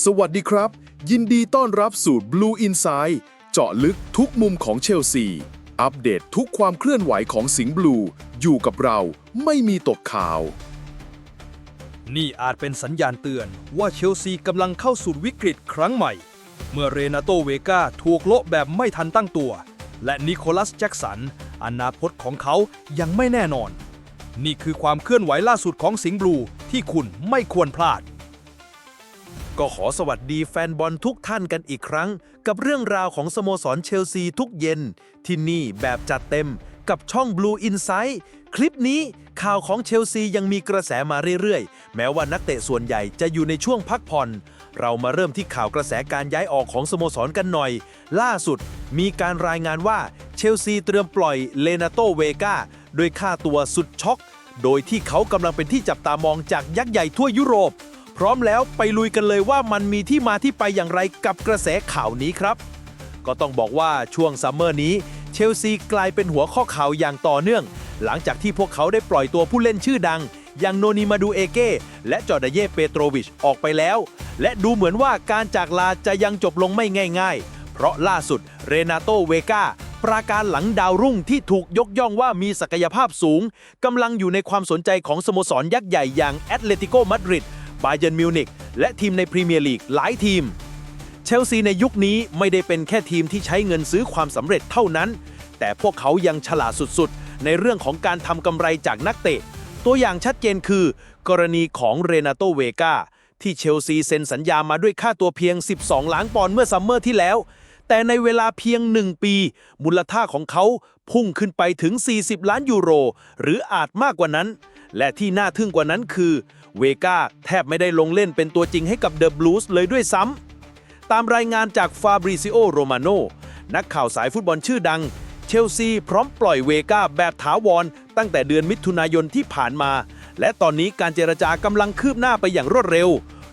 สวัสดีครับ ยินดีต้อนรับสู่ Blue Inside เจาะลึกทุกมุมของเชลซี อัปเดตทุกความเคลื่อนไหวของสิงห์บลู อยู่กับเราไม่มีตกข่าว นี่อาจเป็นสัญญาณเตือนว่าเชลซีกำลังเข้าสู่วิกฤตครั้งใหม่ เมื่อเรนาโตเวกาถูกโละแบบไม่ทันตั้งตัว และนิโคลัสแจ็กสัน อนาคตของเขายังไม่แน่นอน นี่คือความเคลื่อนไหวล่าสุดของสิงห์บลูที่คุณไม่ควรพลาด ก็ขอสวัสดีแฟนบอลทุกท่านกันอีกครั้ง กับเรื่องราวของสโมสรเชลซีทุกเย็น ที่นี่แบบจัดเต็มกับช่อง Blue Insight คลิปนี้ข่าวของเชลซียังมีกระแสมาเรื่อยๆ แม้ว่านักเตะส่วนใหญ่จะอยู่ในช่วงพักผ่อน เรามาเริ่มที่ข่าวกระแสการย้ายออกของสโมสรกันหน่อย ล่าสุดมีการรายงานว่าเชลซีเตรียมปล่อยเลนาโตเวกาด้วยค่าตัวสุดช็อก โดยที่เขากำลังเป็นที่จับตามองจากยักษ์ใหญ่ทั่วยุโรป พร้อมแล้วไปลุยกันเลยว่ามันมีที่มาที่ไปอย่างไรกับกระแสข่าวนี้ครับ ก็ต้องบอกว่าช่วงซัมเมอร์นี้เชลซีกลายเป็นหัวข้อข่าวอย่างต่อเนื่อง หลังจากที่พวกเขาได้ปล่อยตัวผู้เล่นชื่อดัง อย่างโนนิมาดูเอเก้และจอร์ดาเย่เปโตรวิชออกไปแล้ว และดูเหมือนว่าการจากลาจะยังจบลงไม่ง่าย ๆ เพราะล่าสุดเรนาโตเวกาปราการหลังดาวรุ่งที่ถูกยกย่องว่ามีศักยภาพสูงกำลังอยู่ในความสนใจของสโมสรยักษ์ใหญ่อย่างแอตเลติโกมาดริด บาเยิร์นมิวนิกและทีมในพรีเมียร์ลีกหลายทีม เชลซีในยุคนี้ไม่ได้เป็นแค่ทีมที่ใช้เงินซื้อความสำเร็จเท่านั้น แต่พวกเขายังฉลาดสุดๆ ในเรื่องของการทำกำไรจากนักเตะ ตัวอย่างชัดเจนคือ กรณีของเรนาโตเวกาที่เชลซีเซ็นสัญญามาด้วยค่าตัวเพียง 12 ล้านปอนด์เมื่อซัมเมอร์ที่แล้ว แต่ในเวลาเพียง 1 ปี มูลค่าของเขาพุ่งขึ้นไปถึง 40 ล้านยูโร หรืออาจมากกว่านั้น และที่น่าทึ่งกว่านั้นคือ เวกาแทบไม่ได้ลงเล่นเป็นตัวจริงให้กับเดอะบลูส์เลยด้วยซ้ำ ตามรายงานจากฟาบริซิโอโรมาโนนักข่าวสายฟุตบอลชื่อดัง เชลซีพร้อมปล่อยเวกาแบบถาวร ตั้งแต่เดือนมิถุนายนที่ผ่านมา และตอนนี้การเจรจากำลังคืบหน้าไปอย่างรวดเร็ว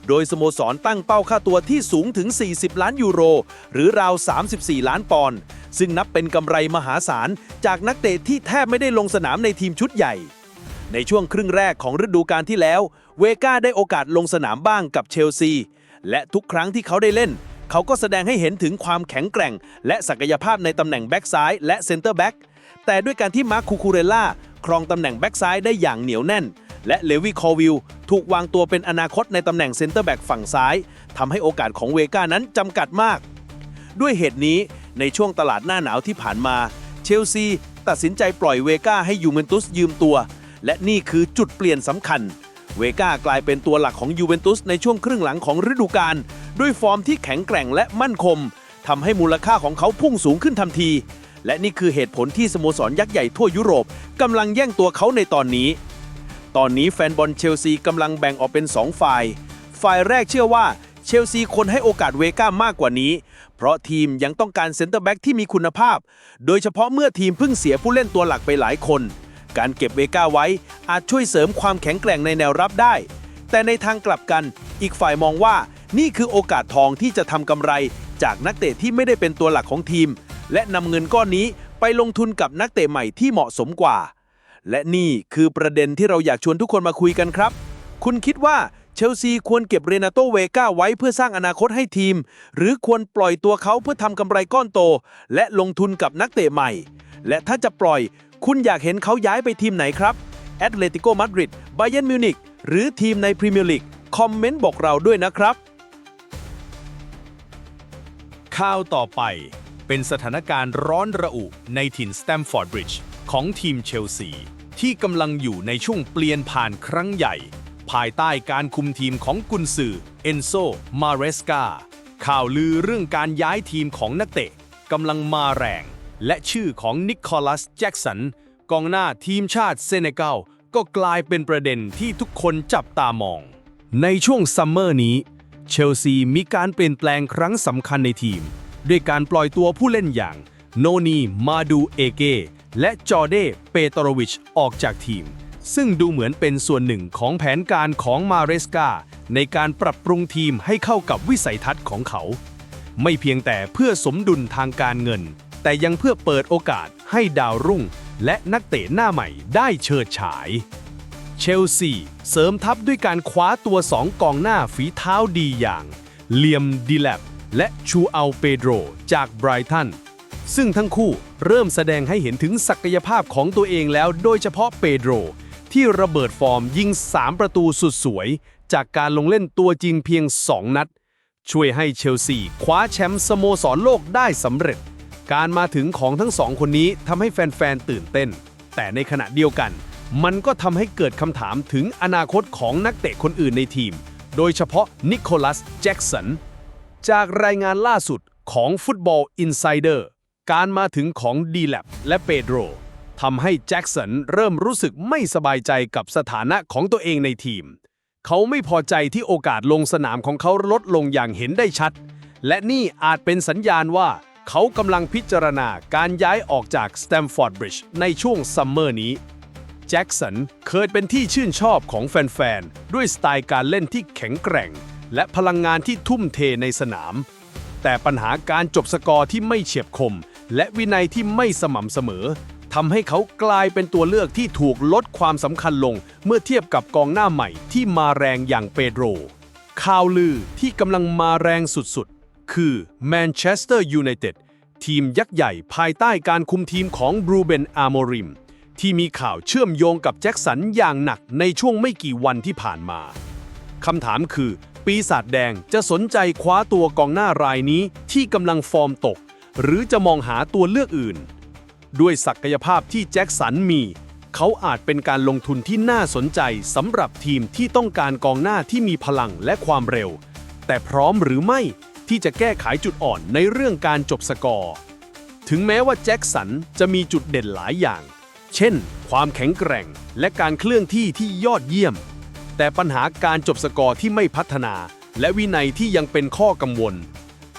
โดยสโมสรตั้งเป้าค่าตัวที่สูงถึง 40 ล้านยูโร หรือราว 34 ล้านปอนด์ซึ่งนับเป็นกำไรมหาศาล จากนักเตะที่แทบไม่ได้ลงสนามในทีมชุดใหญ่ในช่วงครึ่งแรกของฤดูกาลที่แล้ว เวก้าได้โอกาสลงสนามบ้างกับเชลซี และทุกครั้งที่เขาได้เล่น เขาก็แสดงให้เห็นถึงความแข็งแกร่ง และศักยภาพในตำแหน่งแบ็กซ้ายและเซนเตอร์แบ็กแต่ด้วยการที่มาร์คคูคูเรล่าครองตำแหน่งแบ็กซ้ายได้อย่างเหนียวแน่น และเลวิคอวิลถูกวางตัวเป็นอนาคตในตำแหน่งเซนเตอร์แบ็กฝั่งซ้ายทำให้โอกาสของเวก้านั้นจำกัดมาก ด้วยเหตุนี้ในช่วงตลาดหน้าหนาวที่ผ่านมา เชลซีตัดสินใจปล่อยเวก้าให้ยูเวนตุสยืมตัว และนี่คือจุดเปลี่ยนสำคัญ เวก้ากลายเป็นตัวหลักของยูเวนตุสในช่วงครึ่งหลังของฤดูกาลด้วยฟอร์มที่แข็งแกร่งและมั่นคงทำให้มูลค่าของเขาพุ่งสูงขึ้นทันที และนี่คือเหตุผลที่สโมสรยักษ์ใหญ่ทั่วยุโรปกำลังแย่งตัวเขาในตอนนี้ ตอนนี้แฟนบอลเชลซีกำลังแบ่งออกเป็น 2 ฝ่าย ฝ่ายแรกเชื่อว่าเชลซีควรให้โอกาสเวก้ามากกว่านี้ เพราะทีมยังต้องการเซนเตอร์แบ็กที่มีคุณภาพ โดยเฉพาะเมื่อทีมเพิ่งเสียผู้เล่นตัวหลักไปหลายคน การเก็บเวก้าไว้อาจช่วยเสริมความแข็งแกร่งในแนวรับได้ แต่ในทางกลับกัน อีกฝ่ายมองว่านี่คือโอกาสทองที่จะทำกำไร จากนักเตะที่ไม่ได้เป็นตัวหลักของทีม และนำเงินก้อนนี้ไปลงทุนกับนักเตะใหม่ที่เหมาะสมกว่า และนี่คือประเด็นที่เราอยากชวนทุกคนมาคุยกันครับ คุณคิดว่าเชลซีควรเก็บเรนาโตเวก้าไว้เพื่อสร้างอนาคตให้ทีม หรือควรปล่อยตัวเขาเพื่อทำกำไรก้อนโต และลงทุนกับนักเตะใหม่ และถ้าจะปล่อย คุณอยากเห็นเขาย้ายไปทีมไหนครับแอตเลติโกมาดริดไบเยนมิวนิกหรือทีมในพรีเมียร์ลีกคอมเมนต์บอกเราด้วยนะครับ ข่าวต่อไปเป็นสถานการณ์ร้อนระอุในถิ่นสแตมฟอร์ดบริดจ์ของทีมเชลซี ที่กำลังอยู่ในช่วงเปลี่ยนผ่านครั้งใหญ่ ภายใต้การคุมทีมของกุนซือเอนโซ มาเรสกาข่าวลือเรื่องการย้ายทีมของนักเตะกำลังมาแรง และชื่อของนิโคลัสแจ็กสันกองหน้าทีมชาติเซเนกัลก็กลายเป็นประเด็นที่ทุกคนจับตามอง ในช่วงซัมเมอร์นี้ เชลซีมีการเปลี่ยนแปลงครั้งสำคัญในทีม ด้วยการปล่อยตัวผู้เล่นอย่าง โนนี มาดูเอเก และจอเด เปโตรวิช ออกจากทีม ซึ่งดูเหมือนเป็นส่วนหนึ่งของแผนการของมาเรสกาในการปรับปรุงทีมให้เข้ากับวิสัยทัศน์ของเขา ไม่เพียงแต่เพื่อสมดุลทางการเงิน แต่ยังเพื่อเปิดโอกาสให้ดาวรุ่ง และนักเตะหน้าใหม่ได้เชิดฉาย เชลซีเสริมทัพด้วยการคว้าตัวสองกองหน้าฝีเท้าดีอย่างเลียมดิแลบและชูอัลเปโดรจากไบรตันซึ่งทั้งคู่เริ่มแสดงให้เห็นถึงศักยภาพของตัวเองแล้วโดยเฉพาะเปโดรที่ระเบิดฟอร์มยิง 3 ประตูสุดสวย จากการลงเล่นตัวจริงเพียง 2 นัด ช่วยให้เชลซีคว้าแชมป์สโมสรโลกได้สำเร็จ การมาถึงของทั้งสองคนนี้ทำให้แฟนๆตื่นเต้น แต่ในขณะเดียวกัน มันก็ทำให้เกิดคำถามถึงอนาคตของนักเตะคนอื่นในทีม โดยเฉพาะนิโคลัสแจ็กสันจากรายงานล่าสุดของฟุตบอลอินไซเดอร์การมาถึงของดีแลบและเปโดรทำให้แจ็กสันเริ่มรู้สึกไม่สบายใจกับสถานะของตัวเองในทีม เขาไม่พอใจที่โอกาสลงสนามของเขาลดลงอย่างเห็นได้ชัด และนี่อาจเป็นสัญญาณว่า เขากำลังพิจารณาการย้ายออกจากสแตมฟอร์ดบริดจ์ในช่วงซัมเมอร์นี้ แจ็กสันเคยเป็นที่ชื่นชอบของแฟน ๆ ด้วยสไตล์การเล่นที่แข็งแกร่ง และพลังงานที่ทุ่มเทในสนาม แต่ปัญหาการจบสกอร์ที่ไม่เฉียบคม และวินัยที่ไม่สม่ำเสมอทำให้เขากลายเป็นตัวเลือกที่ถูกลดความสำคัญลง เมื่อเทียบกับกองหน้าใหม่ที่มาแรงอย่างเปโดรข่าวลือที่กำลังมาแรงสุดๆ คือแมนเชสเตอร์ยูไนเต็ดทีมยักษ์ใหญ่ภายใต้การคุมทีมของบรูเบนอาร์โมริม ที่มีข่าวเชื่อมโยงกับแจ็คสันอย่างหนักในช่วงไม่กี่วันที่ผ่านมาคำถามคือ ปีศาจแดงจะสนใจคว้าตัวกองหน้ารายนี้ที่กำลังฟอร์มตก หรือจะมองหาตัวเลือกอื่น ด้วยศักยภาพที่แจ็คสันมี เขาอาจเป็นการลงทุนที่น่าสนใจสำหรับทีมที่ต้องการกองหน้าที่มีพลังและความเร็ว แต่พร้อมหรือไม่ ที่จะแก้ไขจุดอ่อนในเรื่องการจบสกอร์ ถึงแม้ว่าแจ็คสันจะมีจุดเด่นหลายอย่าง เช่น ความแข็งแกร่งและการเคลื่อนที่ที่ยอดเยี่ยม แต่ปัญหาการจบสกอร์ที่ไม่พัฒนา และวินัยที่ยังเป็นข้อกังวล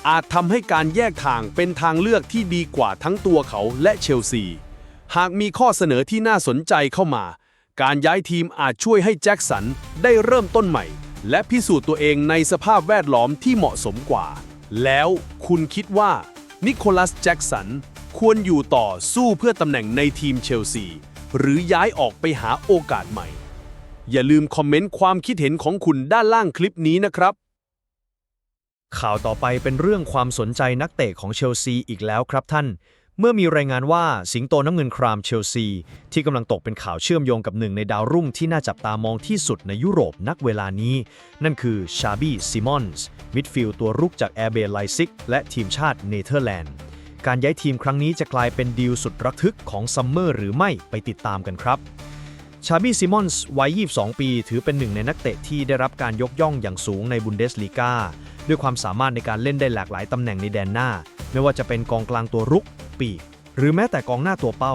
อาจทำให้การแยกทางเป็นทางเลือกที่ดีกว่าทั้งตัวเขาและเชลซี หากมีข้อเสนอที่น่าสนใจเข้ามา การย้ายทีมอาจช่วยให้แจ็คสันได้เริ่มต้นใหม่ และพิสูจน์ตัวเองในสภาพแวดล้อมที่เหมาะสมกว่า แล้วคุณคิดว่านิโคลัสแจ็คสันควรอยู่ต่อสู้เพื่อตำแหน่งในทีมเชลซี หรือย้ายออกไปหาโอกาสใหม่ อย่าลืมคอมเมนต์ความคิดเห็นของคุณด้านล่างคลิปนี้นะครับ ข่าวต่อไปเป็นเรื่องความสนใจนักเตะของเชลซีอีกแล้วครับท่าน เมื่อมีรายงานว่าสิงโตน้ำเงินครามเชลซี ที่กำลังตกเป็นข่าวเชื่อมโยงกับหนึ่งในดาวรุ่งที่น่าจับตามองที่สุดในยุโรปนักเวลานี้ นั่นคือชาบี้ซิมอนส์มิดฟิลด์ตัวรุกจากแอร์เบลไลซิกและทีมชาติเนเธอร์แลนด์ การย้ายทีมครั้งนี้จะกลายเป็นดีลสุดระทึกของซัมเมอร์หรือไม่ไปติดตามกันครับชาบี้ซิมอนส์วัย 22 ปี ถือเป็นหนึ่งในนักเตะที่ได้รับการยกย่องอย่างสูงในบุนเดสลีกาด้วยความสามารถในการเล่นได้หลากหลายตำแหน่งในแดนหน้า ไม่ว่าจะเป็นกองกลางตัวรุก ปีก หรือแม้แต่กองหน้าตัวเป้า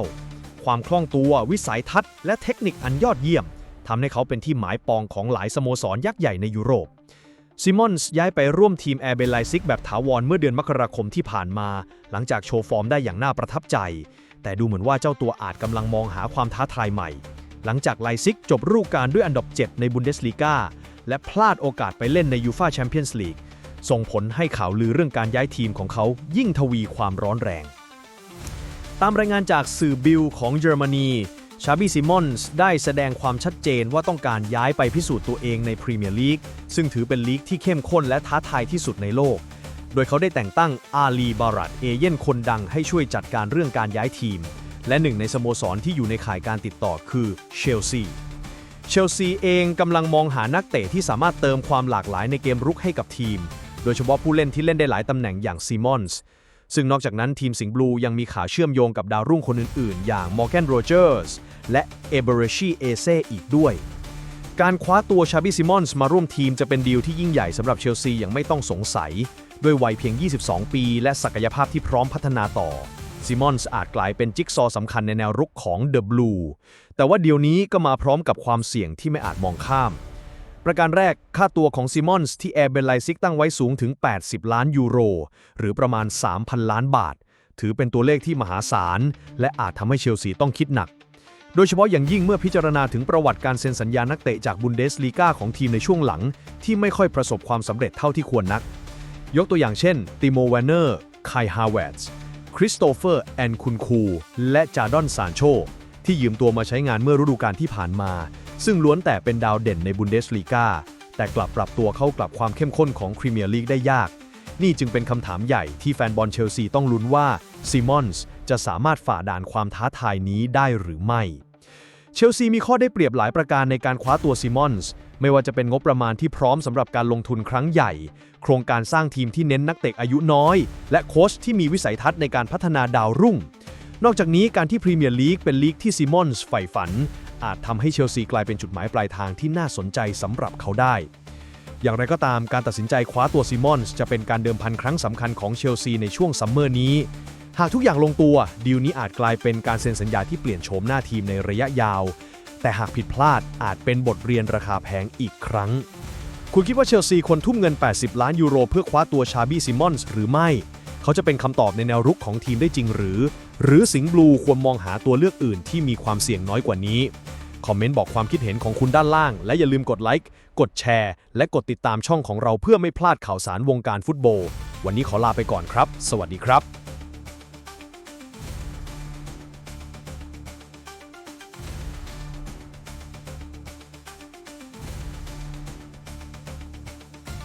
ความคล่องตัววิสัยทัศน์และเทคนิคอันยอดเยี่ยมทำให้เขาเป็นที่หมายปองของหลายสโมสรยักษ์ใหญ่ในยุโรปซิมอนส์ย้ายไปร่วมทีมแอร์เบลไลซิกแบบถาวรเมื่อเดือนมกราคมที่ผ่านมา หลังจากโชว์ฟอร์มได้อย่างน่าประทับใจ แต่ดูเหมือนว่าเจ้าตัวอาจกำลังมองหาความท้าทายใหม่ หลังจากไลซิกจบฤดูกาลด้วยอันดับ 7 ในบุนเดสลีกาและพลาดโอกาสไปเล่นในยูฟาแชมเปี้ยนส์ลีกส่งผลให้ข่าวลือเรื่องการย้ายทีมของเขายิ่งทวีความร้อนแรง ตามรายงานจากสื่อบิลของเยอรมนี ชาบีซิมอนส์ได้แสดงความชัดเจนว่าต้องการย้ายไปพิสูจน์ตัวเองในพรีเมียร์ลีก ซึ่งถือเป็นลีกที่เข้มข้นและท้าทายที่สุดในโลก โดยเขาได้แต่งตั้งอาลีบารัตเอเย่นคนดังให้ช่วยจัดการเรื่องการย้ายทีม และหนึ่งในสโมสรที่อยู่ในข่ายการติดต่อคือเชลซีเชลซีเองกำลังมองหานักเตะที่สามารถเติมความหลากหลายในเกมรุกให้กับทีม โดยเฉพาะผู้เล่นที่เล่นได้หลายตำแหน่งอย่างซีมอนส์ ซึ่งนอกจากนั้นทีมสิงห์บลูยังมีข่าวเชื่อมโยงกับดาวรุ่งคนอื่นๆ อย่างมอร์แกนโรเจอร์สและเอเบรชีเอเซอีกด้วย การคว้าตัวชาบิซิมอนส์มาร่วมทีมจะเป็นดีลที่ยิ่งใหญ่สำหรับเชลซีอย่างไม่ต้องสงสัย ด้วยวัยเพียง 22 ปี และศักยภาพที่พร้อมพัฒนาต่อซิมอนส์อาจกลายเป็นจิ๊กซอว์สำคัญในแนวรุกของเดอะบลูแต่ว่าเดียวนี้ก็มาพร้อมกับความเสี่ยงที่ไม่อาจมองข้าม ประการแรกค่าตัวของซิมอนส์ที่แอร์เบลไลซิกตั้งไว้สูงถึง 80 ล้านยูโร หรือประมาณ 3,000 ล้านบาท ถือเป็นตัวเลขที่มหาศาล และอาจทำให้เชลซีต้องคิดหนัก โดยเฉพาะอย่างยิ่งเมื่อพิจารณาถึงประวัติการเซ็นสัญญานักเตะจากบุนเดสลีกาของทีมในช่วงหลัง ที่ไม่ค่อยประสบความสำเร็จเท่าที่ควรนัก ยกตัวอย่างเช่นติโมแวนเนอร์ไคฮาวเวตส์คริสโตเฟอร์แอนคุนคู และจาดอนซานโชที่ยืมตัวมาใช้งานเมื่อฤดูกาลที่ผ่านมา ซึ่งล้วนแต่เป็นดาวเด่นในบุนเดสลีกาแต่กลับปรับตัวเข้ากับความเข้มข้นของพรีเมียร์ลีกได้ยาก นี่จึงเป็นคำถามใหญ่ที่แฟนบอลเชลซีต้องลุ้นว่าซิมอนส์จะสามารถฝ่าด่านความท้าทายนี้ได้หรือไม่ เชลซีมีข้อได้เปรียบหลายประการในการคว้าตัวซิมอนส์ไม่ว่าจะเป็นงบประมาณที่พร้อมสำหรับการลงทุนครั้งใหญ่ โครงการสร้างทีมที่เน้นนักเตะอายุน้อย และโค้ชที่มีวิสัยทัศน์ในการพัฒนาดาวรุ่งนอกจากนี้การที่พรีเมียร์ลีกเป็นลีกที่ซิมอนส์ใฝ่ฝัน อาจทำให้เชลซีกลายเป็นจุดหมายปลายทางที่น่าสนใจสำหรับเขาได้ อย่างไรก็ตามการตัดสินใจคว้าตัวซิมอนส์จะเป็นการเดิมพันครั้งสำคัญของเชลซีในช่วงซัมเมอร์นี้ หากทุกอย่างลงตัวดีลนี้อาจกลายเป็นการเซ็นสัญญาที่เปลี่ยนโฉมหน้าทีมในระยะยาว แต่หากผิดพลาดอาจเป็นบทเรียนราคาแพงอีกครั้ง คุณคิดว่าเชลซีควรทุ่มเงิน 80 ล้านยูโร เพื่อคว้าตัวชาบี้ซิมอนส์หรือไม่เขาจะเป็นคำตอบในแนวรุกของทีมได้จริงหรือ หรือสิงห์บลูควรมองหาตัวเลือกอื่นที่มีความเสี่ยงน้อยกว่านี้ คอมเมนต์บอกความคิดเห็นของคุณด้านล่าง และอย่าลืมกดไลค์ กดแชร์ และกดติดตามช่องของเราเพื่อไม่พลาดข่าวสารวงการฟุตบอล วันนี้ขอลาไปก่อนครับ สวัสดีครับ